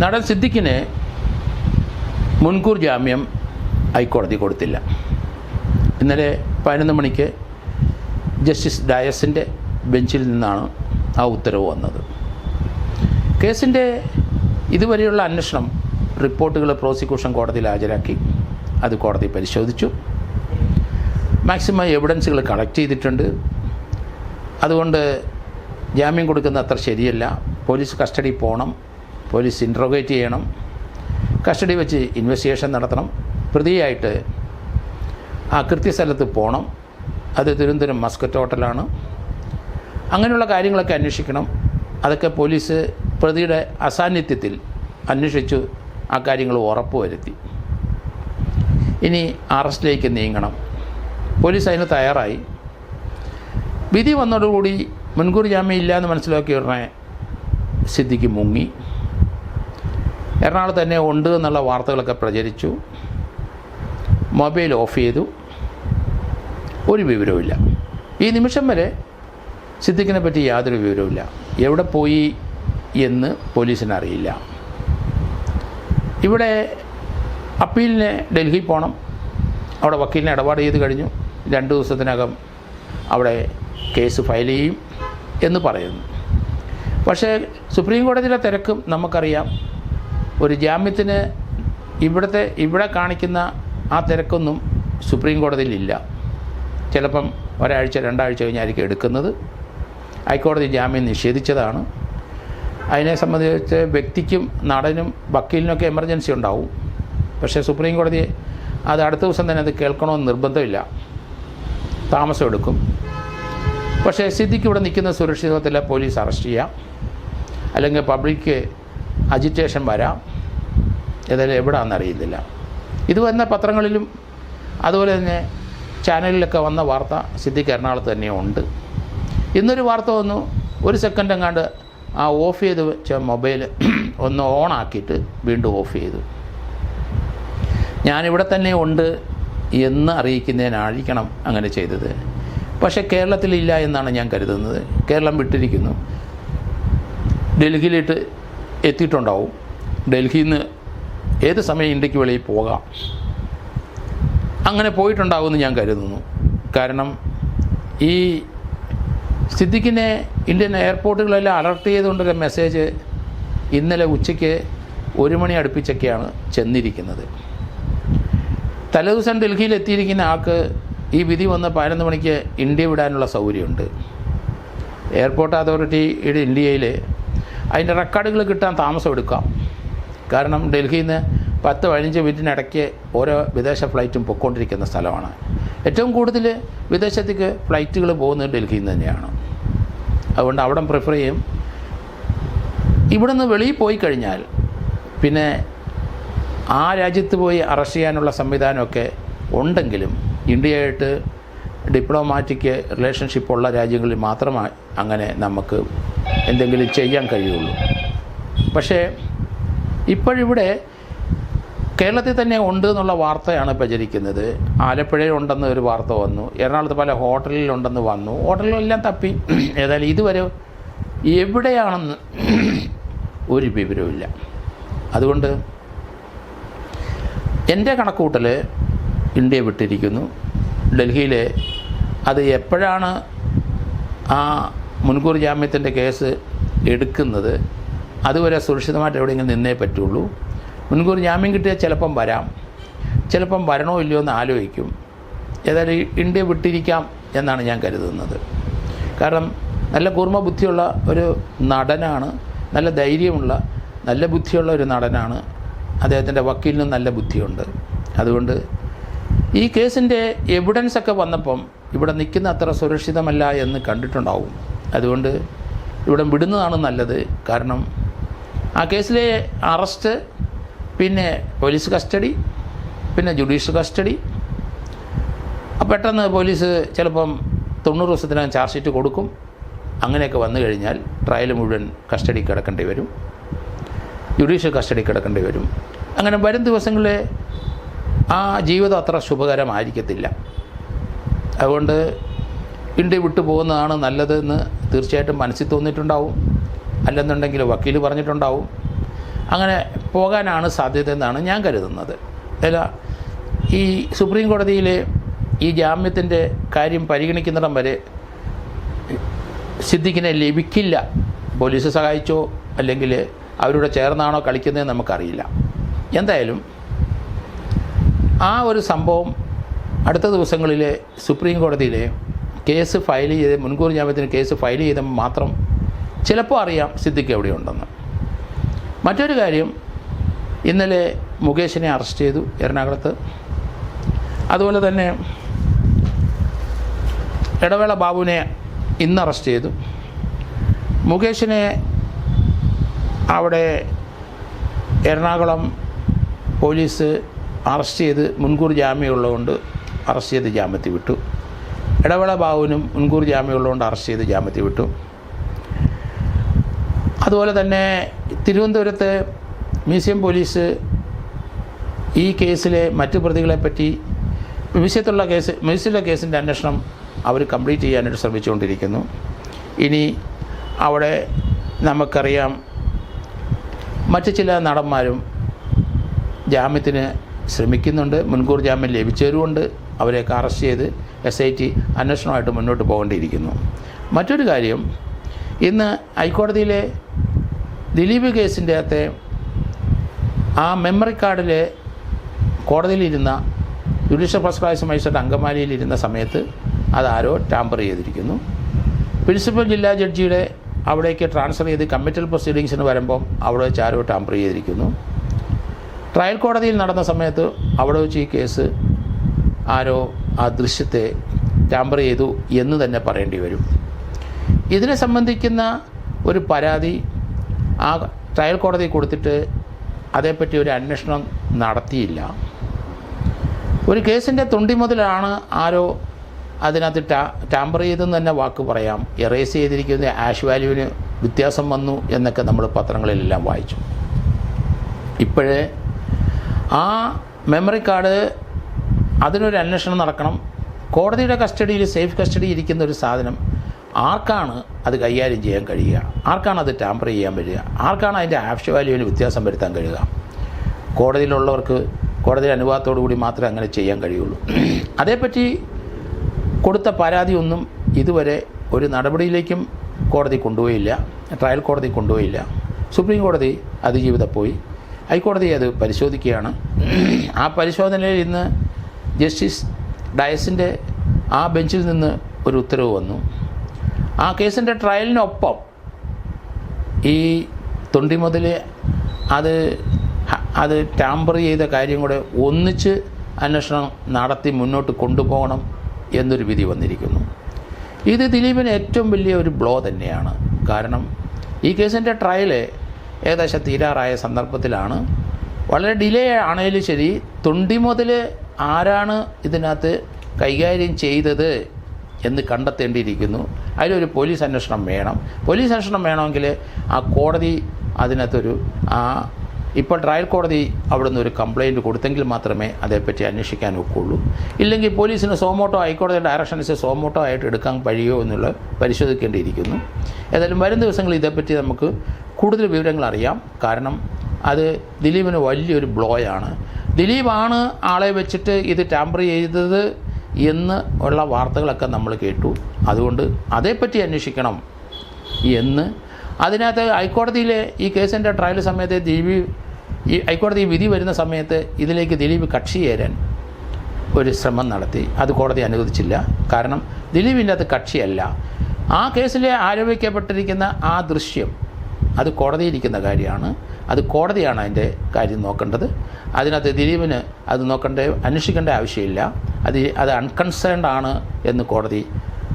നടൻ സിദ്ദിഖിന് മുൻകൂർ ജാമ്യം ഹൈക്കോടതി കൊടുത്തില്ല. ഇന്നലെ പതിനൊന്ന് മണിക്ക് ജസ്റ്റിസ് ഡയസിന്റെ ബെഞ്ചിൽ നിന്നാണ് ആ ഉത്തരവ് വന്നത്. കേസിന്റെ ഇതുവരെയുള്ള അന്വേഷണം റിപ്പോർട്ടുകൾ പ്രോസിക്യൂഷൻ കോടതിയിൽ ഹാജരാക്കി. അത് കോടതി പരിശോധിച്ചു. മാക്സിമം എവിഡൻസുകൾ കളക്ട് ചെയ്തിട്ടുണ്ട്. അതുകൊണ്ട് ജാമ്യം കൊടുക്കുന്ന അത്ര ശരിയല്ല. പോലീസ് കസ്റ്റഡി പോകണം പോലീസ് ഇൻട്രോഗേറ്റ് ചെയ്യണം. കസ്റ്റഡി വെച്ച് ഇൻവെസ്റ്റിഗേഷൻ നടത്തണം. പ്രതിയായിട്ട് ആ കൃത്യസ്ഥലത്ത് പോകണം അത് തിരുവനന്തപുരം മസ്കറ്റ് ഹോട്ടലാണ്. അങ്ങനെയുള്ള കാര്യങ്ങളൊക്കെ അന്വേഷിക്കണം. അതൊക്കെ പോലീസ് പ്രതിയുടെ അസാന്നിധ്യത്തിൽ അന്വേഷിച്ചു ആ കാര്യങ്ങൾ ഉറപ്പുവരുത്തി ഇനി അറസ്റ്റിലേക്ക് നീങ്ങണം. പോലീസ് അതിന് തയ്യാറായി. വിധി വന്നതോടുകൂടി മുൻകൂർ ജാമ്യം ഇല്ല എന്ന് മനസ്സിലാക്കിയ ഉടനെ സിദ്ധിക്ക് മുങ്ങി. എറണാകുളത്ത് തന്നെ ഉണ്ട് എന്നുള്ള വാർത്തകളൊക്കെ പ്രചരിച്ചു. മൊബൈൽ ഓഫ് ചെയ്തു. ഒരു വിവരവുമില്ല. ഈ നിമിഷം വരെ സിദ്ദിഖിനെ പറ്റി യാതൊരു വിവരവുമില്ല. എവിടെ പോയി എന്ന് പോലീസിന് അറിയില്ല ഇവിടെ അപ്പീലിന് ഡൽഹി പോകണം അവിടെ വക്കീലിനെ ഇടപാട് ചെയ്ത് കഴിഞ്ഞു. രണ്ട് ദിവസത്തിനകം അവിടെ കേസ് ഫയൽ ചെയ്യും എന്ന് പറയുന്നു. പക്ഷേ സുപ്രീം കോടതിയിലെ തിരക്കും നമുക്കറിയാം. ഒരു ജാമ്യത്തിന് ഇവിടുത്തെ ഇവിടെ കാണിക്കുന്ന ആ തിരക്കൊന്നും സുപ്രീം കോടതിയിലില്ല. ചിലപ്പം ഒരാഴ്ച രണ്ടാഴ്ച കഴിഞ്ഞായിരിക്കും എടുക്കുന്നത്. ഹൈക്കോടതി ജാമ്യം നിഷേധിച്ചതാണ്. അതിനെ സംബന്ധിച്ച് വ്യക്തിക്കും നടനും വക്കീലിനൊക്കെ എമർജൻസി ഉണ്ടാവും. പക്ഷേ സുപ്രീം കോടതി അത് അടുത്ത ദിവസം തന്നെ അത് കേൾക്കണമെന്ന് നിർബന്ധമില്ല. താമസം എടുക്കും. പക്ഷേ സിദ്ദിഖ് ഇവിടെ നിൽക്കുന്ന സുരക്ഷിതത്തിലെ പോലീസ് അറസ്റ്റ് ചെയ്യാം. അല്ലെങ്കിൽ പബ്ലിക് അജിറ്റേഷൻ വരാം. ഏതായാലും എവിടെയാണെന്ന് അറിയുന്നില്ല ഇത് വന്ന പത്രങ്ങളിലും അതുപോലെ തന്നെ ചാനലിലൊക്കെ വന്ന വാർത്ത സിദ്ദിഖ് എറണാകുളത്ത് തന്നെ ഉണ്ട്. ഇന്നൊരു വാർത്ത വന്നു. ഒരു സെക്കൻഡ് എങ്ങാണ്ട് ആ ഓഫ് ചെയ്ത് വെച്ച മൊബൈൽ ഒന്ന് ഓൺ ആക്കിയിട്ട് വീണ്ടും ഓഫ് ചെയ്തു. ഞാനിവിടെ തന്നെ ഉണ്ട് എന്ന് അറിയിക്കുന്നതിനായിരിക്കണം അങ്ങനെ ചെയ്തത്. പക്ഷേ കേരളത്തിലില്ല എന്നാണ് ഞാൻ കരുതുന്നത്. കേരളം വിട്ടിരിക്കുന്നു. ഡൽഹിയിലിട്ട് എത്തിയിട്ടുണ്ടാവും. ഡൽഹിയിൽ നിന്ന് ഏത് സമയം ഇന്ത്യയ്ക്ക് വെളിയിൽ പോകാം? അങ്ങനെ പോയിട്ടുണ്ടാവുമെന്ന് ഞാൻ കരുതുന്നു. കാരണം ഈ സിദ്ദിഖിനെ ഇന്ത്യൻ എയർപോർട്ടുകളെല്ലാം അലർട്ട് ചെയ്തുകൊണ്ടൊരു മെസ്സേജ് ഇന്നലെ ഉച്ചയ്ക്ക് ഒരു മണി അടുപ്പിച്ചൊക്കെയാണ് ചെന്നിരിക്കുന്നത്. തലേദിവസം ഡൽഹിയിൽ എത്തിയിരിക്കുന്ന ആൾക്ക് ഈ വിധി വന്ന് പതിനൊന്ന് മണിക്ക് ഇന്ത്യ വിടാനുള്ള സൗകര്യമുണ്ട്. എയർപോർട്ട് അതോറിറ്റിയുടെ ഇന്ത്യയിൽ അതിന്റെ റെക്കോർഡുകൾ കിട്ടാൻ താമസം എടുക്കാം. കാരണം ഡൽഹിയിൽ നിന്ന് പത്ത് പതിനഞ്ച് മിനിറ്റിനിടയ്ക്ക് ഓരോ വിദേശ ഫ്ലൈറ്റും പൊയ്ക്കൊണ്ടിരിക്കുന്ന സ്ഥലമാണ്. ഏറ്റവും കൂടുതൽ വിദേശത്തേക്ക് ഫ്ലൈറ്റുകൾ പോകുന്നത് ഡൽഹിയിൽ നിന്ന് തന്നെയാണ്. അതുകൊണ്ട് അവിടെ പ്രിഫർ ചെയ്യും. ഇവിടെ നിന്ന് വെളിയിൽ പോയി കഴിഞ്ഞാൽ പിന്നെ ആ രാജ്യത്ത് പോയി അറസ്റ്റ് ചെയ്യാനുള്ള സംവിധാനമൊക്കെ ഉണ്ടെങ്കിലും ഇന്ത്യയായിട്ട് ഡിപ്ലോമാറ്റിക് റിലേഷൻഷിപ്പ് ഉള്ള രാജ്യങ്ങളിൽ മാത്രമേ അങ്ങനെ നമുക്ക് എന്തെങ്കിലും ചെയ്യാൻ കഴിയുള്ളൂ. പക്ഷേ ഇപ്പോഴിവിടെ കേരളത്തിൽ തന്നെ ഉണ്ട് എന്നുള്ള വാർത്തയാണ് പ്രചരിക്കുന്നത് ആലപ്പുഴയിൽ ഉണ്ടെന്ന് ഒരു വാർത്ത വന്നു. എറണാകുളത്ത് പല ഹോട്ടലിലുണ്ടെന്ന് വന്നു. ഹോട്ടലുകളെല്ലാം തപ്പി. ഏതായാലും ഇതുവരെ എവിടെയാണെന്ന് ഒരു വിവരവുമില്ല. അതുകൊണ്ട് എന്റെ കണക്കൂട്ടൽ ഇന്ത്യ വിട്ടിരിക്കുന്നു. ഡൽഹിയിൽ അത് എപ്പോഴാണ് ആ മുൻകൂർ ജാമ്യത്തിന്റെ കേസ് എടുക്കുന്നത്? അതുവരെ സുരക്ഷിതമായിട്ട് എവിടെയെങ്കിലും നിന്നേ പറ്റുള്ളൂ. മുൻകൂർ ജാമ്യം കിട്ടിയാൽ ചിലപ്പം വരാം. ചിലപ്പം വരണോ ഇല്ലയോ എന്ന് ആലോചിക്കും. ഏതായാലും ഇന്ത്യ വിട്ടിരിക്കാം എന്നാണ് ഞാൻ കരുതുന്നത്. കാരണം നല്ല കൂർമ്മ ബുദ്ധിയുള്ള ഒരു നടനാണ് നല്ല ധൈര്യമുള്ള നല്ല ബുദ്ധിയുള്ള ഒരു നടനാണ്. അദ്ദേഹത്തിന്റെ വക്കീലിനും നല്ല ബുദ്ധിയുണ്ട്. അതുകൊണ്ട് ഈ കേസിന്റെ എവിഡൻസ് ഒക്കെ വന്നപ്പം ഇവിടെ നിൽക്കുന്ന അത്ര സുരക്ഷിതമല്ല എന്ന് കണ്ടിട്ടുണ്ടാവും. അതുകൊണ്ട് ഇവിടെ വിടുന്നതാണ് നല്ലത്. കാരണം ആ കേസിലെ അറസ്റ്റ് പിന്നെ പോലീസ് കസ്റ്റഡി പിന്നെ ജുഡീഷ്യൽ കസ്റ്റഡി. പെട്ടെന്ന് പോലീസ് ചിലപ്പം തൊണ്ണൂറ് ദിവസത്തിനകം ചാർജ് ഷീറ്റ് കൊടുക്കും. അങ്ങനെയൊക്കെ വന്നു കഴിഞ്ഞാൽ ട്രയൽ മുഴുവൻ കസ്റ്റഡി കിടക്കേണ്ടി വരും. ജുഡീഷ്യൽ കസ്റ്റഡി കിടക്കേണ്ടി വരും. അങ്ങനെ വരും ദിവസങ്ങളിൽ ആ ജീവിതം അത്ര ശുഭകരമായിരിക്കത്തില്ല. അതുകൊണ്ട് ഇന്ത്യ വിട്ടു പോകുന്നതാണ് നല്ലതെന്ന് തീർച്ചയായിട്ടും മനസ്സിൽ തോന്നിയിട്ടുണ്ടാവും. അല്ലെന്നുണ്ടെങ്കിൽ വക്കീൽ പറഞ്ഞിട്ടുണ്ടാവും. അങ്ങനെ പോകാനാണ് സാധ്യത എന്നാണ് ഞാൻ കരുതുന്നത്. അല്ല ഈ സുപ്രീം കോടതിയിൽ ഈ ജാമ്യത്തിന്റെ കാര്യം പരിഗണിക്കുന്നിടം വരെ സിദ്ദിഖിനെ ലഭിക്കില്ല. പോലീസ് സഹായിച്ചോ അല്ലെങ്കിൽ അവരുടെ ചേർന്നാണോ കളിക്കുന്നതെന്ന് നമുക്കറിയില്ല. എന്തായാലും ആ ഒരു സംഭവം അടുത്ത ദിവസങ്ങളിൽ സുപ്രീം കോടതിയിലെ കേസ് ഫയൽ ചെയ്ത് മുൻകൂർ ജാമ്യത്തിന് കേസ് ഫയൽ ചെയ്തപ്പോൾ മാത്രം ചിലപ്പോൾ അറിയാം സിദ്ദിഖ് എവിടെയുണ്ടെന്ന്. മറ്റൊരു കാര്യം ഇന്നലെ മുകേഷിനെ അറസ്റ്റ് ചെയ്തു എറണാകുളത്ത്. അതുപോലെ തന്നെ ഇടവേള ബാബുവിനെ ഇന്ന് അറസ്റ്റ് ചെയ്തു. മുകേഷിനെ അവിടെ എറണാകുളം പോലീസ് അറസ്റ്റ് ചെയ്ത് മുൻകൂർ ജാമ്യമുള്ളതുകൊണ്ട് അറസ്റ്റ് ചെയ്ത് ജാമ്യത്തിൽ വിട്ടു. ഇടവേള ബാബുവിനും മുൻകൂർ ജാമ്യമുള്ളതുകൊണ്ട് അറസ്റ്റ് ചെയ്ത് ജാമ്യത്തിൽ വിട്ടു. അതുപോലെ തന്നെ തിരുവനന്തപുരത്ത് മ്യൂസിയം പോലീസ് ഈ കേസിലെ മറ്റു പ്രതികളെപ്പറ്റി മ്യൂസിയത്തുള്ള കേസ് മ്യൂസിയത്തിലെ കേസിന്റെ അന്വേഷണം അവർ കംപ്ലീറ്റ് ചെയ്യാനായിട്ട് ശ്രമിച്ചുകൊണ്ടിരിക്കുന്നു. ഇനി അവിടെ നമുക്കറിയാം മറ്റു ചില നടന്മാരും ജാമ്യത്തിന് ശ്രമിക്കുന്നുണ്ട്. മുൻകൂർ ജാമ്യം ലഭിച്ചവരുമുണ്ട്. അവരെയൊക്കെ അറസ്റ്റ് ചെയ്ത് എസ് ഐ ടി അന്വേഷണമായിട്ട് മുന്നോട്ട് പോകേണ്ടിയിരിക്കുന്നു. മറ്റൊരു കാര്യം ഇന്ന് ഹൈക്കോടതിയിലെ ദിലീപ് കേസിന്റെ അകത്തെ ആ മെമ്മറി കാർഡിലെ കോടതിയിലിരുന്ന ജുഡീഷ്യൽ ഫസ്റ്റ് ക്ലാസ് മജിസ്ട്രേറ്റ് അങ്കമാലിയിലിരുന്ന സമയത്ത് അതാരോ ടാമ്പർ ചെയ്തിരിക്കുന്നു. പ്രിൻസിപ്പൽ ജില്ലാ ജഡ്ജിയുടെ അവിടേക്ക് ട്രാൻസ്ഫർ ചെയ്ത് കമ്മിറ്റൽ പ്രൊസീഡിങ്സിന് വരുമ്പോൾ അവിടെ വെച്ച് ആരോ ടാമ്പർ ചെയ്തിരിക്കുന്നു. ട്രയൽ കോടതിയിൽ നടന്ന സമയത്ത് അവിടെ വെച്ച് ഈ കേസ് ആരോ ആ ദൃശ്യത്തെ ടാമ്പർ ചെയ്തു എന്ന് തന്നെ പറയേണ്ടി വരും. ഇതിനെ സംബന്ധിക്കുന്ന ഒരു പരാതി ആ ട്രയൽ കോടതി കൊടുത്തിട്ട് അതേപ്പറ്റി ഒരു അന്വേഷണം നടത്തിയില്ല. ഒരു കേസിന്റെ തൊണ്ടി മുതലാണ് ആരോ അതിനകത്ത് ടാ ടാമ്പർ ചെയ്തെന്ന് തന്നെ വാക്ക് പറയാം. എറേസ് ചെയ്തിരിക്കുന്ന ആഷ് വാല്യൂവിന് വ്യത്യാസം വന്നു എന്നൊക്കെ നമ്മൾ പത്രങ്ങളിലെല്ലാം വായിച്ചു. ഇപ്പോഴേ ആ മെമ്മറി കാർഡ് അതിനൊരു അന്വേഷണം നടക്കണം. കോടതിയുടെ കസ്റ്റഡിയിൽ സേഫ് കസ്റ്റഡി ഇരിക്കുന്ന ഒരു സാധനം ആർക്കാണ് അത് കൈകാര്യം ചെയ്യാൻ കഴിയുക? ആർക്കാണ് അത് ടാമ്പർ ചെയ്യാൻ പറ്റുക? ആർക്കാണ് അതിന്റെ ആവശ്യ വാല്യൂവിന് വ്യത്യാസം വരുത്താൻ കഴിയുക? കോടതിയിലുള്ളവർക്ക് കോടതിയുടെ അനുവാദത്തോടു കൂടി മാത്രമേ അങ്ങനെ ചെയ്യാൻ കഴിയുള്ളൂ. അതേപ്പറ്റി കൊടുത്ത പരാതിയൊന്നും ഇതുവരെ ഒരു നടപടിയിലേക്കും കോടതി കൊണ്ടുപോയില്ല. ട്രയൽ കോടതി കൊണ്ടുപോയില്ല. സുപ്രീം കോടതി അതിജീവിത പോയി. ഹൈക്കോടതി അത് പരിശോധിക്കുകയാണ്. ആ പരിശോധനയിൽ ഇന്ന് ജസ്റ്റിസ് ഡയസിന്റെ ആ ബെഞ്ചിൽ നിന്ന് ഒരു ഉത്തരവ് വന്നു. ആ കേസിന്റെ ട്രയലിനൊപ്പം ഈ തൊണ്ടി മുതൽ അത് അത് ടാമ്പർ ചെയ്ത കാര്യം കൂടെ ഒന്നിച്ച് അന്വേഷണം നടത്തി മുന്നോട്ട് കൊണ്ടുപോകണം എന്നൊരു വിധി വന്നിരിക്കുന്നു. ഇത് ദിലീപിന് ഏറ്റവും വലിയ ഒരു ബ്ലോ തന്നെയാണ്. കാരണം ഈ കേസിന്റെ ട്രയൽ ഏകദേശം തീരാറായ സന്ദർഭത്തിലാണ്. വളരെ ഡിലേ ആണെങ്കിലും ശരി തൊണ്ടി മുതൽ ആരാണ് ഇതിനകത്ത് കൈകാര്യം ചെയ്തത് എന്ന് കണ്ടെത്തേണ്ടിയിരിക്കുന്നു. അതിലൊരു പോലീസ് അന്വേഷണം വേണം. പോലീസ് അന്വേഷണം വേണമെങ്കിൽ ആ കോടതി അതിനകത്തൊരു ആ ഇപ്പോൾ ട്രയൽ കോടതി അവിടുന്ന് ഒരു കംപ്ലയിന്റ് കൊടുത്തെങ്കിൽ മാത്രമേ അതേപ്പറ്റി അന്വേഷിക്കാൻ ഒക്കുള്ളൂ. ഇല്ലെങ്കിൽ പോലീസിന് സോമോട്ടോ ഹൈക്കോടതി ഡയറക്ഷൻസ് സോമോട്ടോ ആയിട്ട് എടുക്കാൻ കഴിയുമോ എന്നുള്ള പരിശോധിക്കേണ്ടിയിരിക്കുന്നു. ഏതായാലും വരും ദിവസങ്ങളിൽ ഇതേപ്പറ്റി നമുക്ക് കൂടുതൽ വിവരങ്ങൾ അറിയാം. കാരണം അത് ദിലീപിന് വലിയൊരു ബ്ലോയാണ് ദിലീപാണ് ആളെ വെച്ചിട്ട് ഇത് ടാമ്പർ ചെയ്തത് എന്ന് ഉള്ള വാർത്തകളൊക്കെ നമ്മൾ കേട്ടു. അതുകൊണ്ട് അതേപ്പറ്റി അന്വേഷിക്കണം. എന്ന്. അതിനകത്ത് ഹൈക്കോടതിയിലെ ഈ കേസിന്റെ ട്രയൽ സമയത്ത് ദിലീപ് ഈ ഹൈക്കോടതി വിധി വരുന്ന സമയത്ത് ഇതിലേക്ക് ദിലീപ് കക്ഷി ചേരാൻ ഒരു ശ്രമം നടത്തി. അത് കോടതി അനുവദിച്ചില്ല. കാരണം ദിലീപിന്റെ കക്ഷിയല്ല. ആ കേസിൽ ആരോപിക്കപ്പെട്ടിരിക്കുന്ന ആ ദൃശ്യം അത് കോടതിയിരിക്കുന്ന കാര്യമാണ്. അത് കോടതിയാണ് അതിന്റെ കാര്യം നോക്കേണ്ടത്. അതിനകത്ത് ദിലീപിന് അത് നോക്കേണ്ട അന്വേഷിക്കേണ്ട ആവശ്യമില്ല. അത് അത് അൺകൺസേൺഡ് ആണ് എന്ന് കോടതി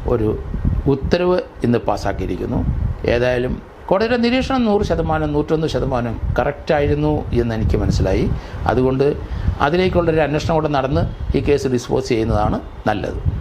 ഒരു ഉത്തരവ് ഇന്ന് പാസ്സാക്കിയിരിക്കുന്നു ഏതായാലും കോടതിയുടെ നിരീക്ഷണം നൂറ് ശതമാനം നൂറ്റൊന്ന് ശതമാനം കറക്റ്റായിരുന്നു എന്ന് എനിക്ക് മനസ്സിലായി. അതുകൊണ്ട് അതിലേക്കുള്ളൊരു അന്വേഷണം കൂടെ നടന്ന് ഈ കേസ് ഡിസ്പോസ് ചെയ്യുന്നതാണ് നല്ലത്.